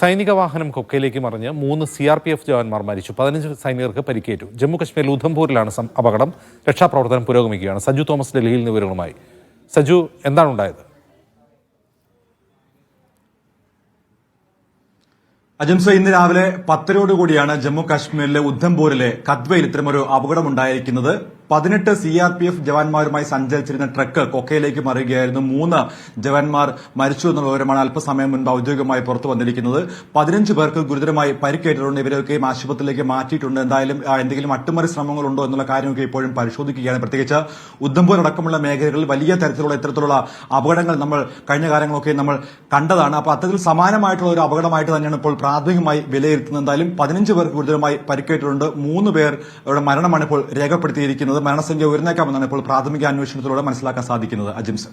സൈനിക വാഹനം കൊക്കയിലേക്ക് മറിഞ്ഞ് മൂന്ന് സി ആർ പി എഫ് ജവാന്മാർ മരിച്ചു. പതിനഞ്ച് സൈനികർക്ക് പരിക്കേറ്റു. ജമ്മു കശ്മീരിൽ ഉധംപൂരിലാണ് അപകടം. രക്ഷാപ്രവർത്തനം പുരോഗമിക്കുകയാണ്. സജു തോമസ് ഡൽഹിയിൽ നിന്ന് വിവരങ്ങളുമായി. സജു എന്താണ് ഉണ്ടായത് അജംസ ഇന്ന് രാവിലെ പത്തരയോടുകൂടിയാണ് ജമ്മു കാശ്മീരിലെ ഉദ്ധംപൂരിലെ കദ്വയിൽ ഇത്തരമൊരു അപകടമുണ്ടായിരിക്കുന്നത്. പതിനെട്ട് സി ആർ പി എഫ് ജവാന്മാരുമായി സഞ്ചരിച്ചിരുന്ന ട്രക്ക് കൊക്കയിലേക്ക് മറിയുകയായിരുന്നു. മൂന്ന് ജവാന്മാർ മരിച്ചു എന്നുള്ള വിവരമാണ് അല്പസമയം മുൻപ് ഔദ്യോഗികമായി പുറത്തു വന്നിരിക്കുന്നത്. പതിനഞ്ച് പേർക്ക് ഗുരുതരമായി പരിക്കേറ്റിട്ടുണ്ട്. ഇവരെയൊക്കെയും ആശുപത്രിയിലേക്ക് മാറ്റിയിട്ടുണ്ട്. എന്തായാലും എന്തെങ്കിലും അട്ടിമറി ശ്രമങ്ങളുണ്ടോ എന്നുള്ള കാര്യമൊക്കെ ഇപ്പോഴും പരിശോധിക്കുകയാണ്. പ്രത്യേകിച്ച് ഉദ്ധംപൂർ അടക്കമുള്ള മേഖലകളിൽ വലിയ തരത്തിലുള്ള ഇത്തരത്തിലുള്ള അപകടങ്ങൾ നമ്മൾ കഴിഞ്ഞ കാലങ്ങളൊക്കെ നമ്മൾ കണ്ടതാണ്. അപ്പോൾ അത്തരത്തിൽ സമാനമായിട്ടുള്ള ഒരു അപകടമായിട്ട് തന്നെയാണ് ഇപ്പോൾ പ്രാഥമികമായി വിലയിരുത്തുന്നത്. എന്തായാലും പതിനഞ്ച് പേർക്ക് ഗുരുതരമായി പരിക്കേറ്റിട്ടുണ്ട്. മൂന്ന് പേർ മരണമാണ് ഇപ്പോൾ രേഖപ്പെടുത്തിയിരിക്കുന്നത്. മരണസംഖ്യ ഉയർന്നേക്കാമെന്നാണ് ഇപ്പോൾ പ്രാഥമിക അന്വേഷണത്തിലൂടെ മനസ്സിലാക്കാൻ സാധിക്കുന്നത്. അജിംസ്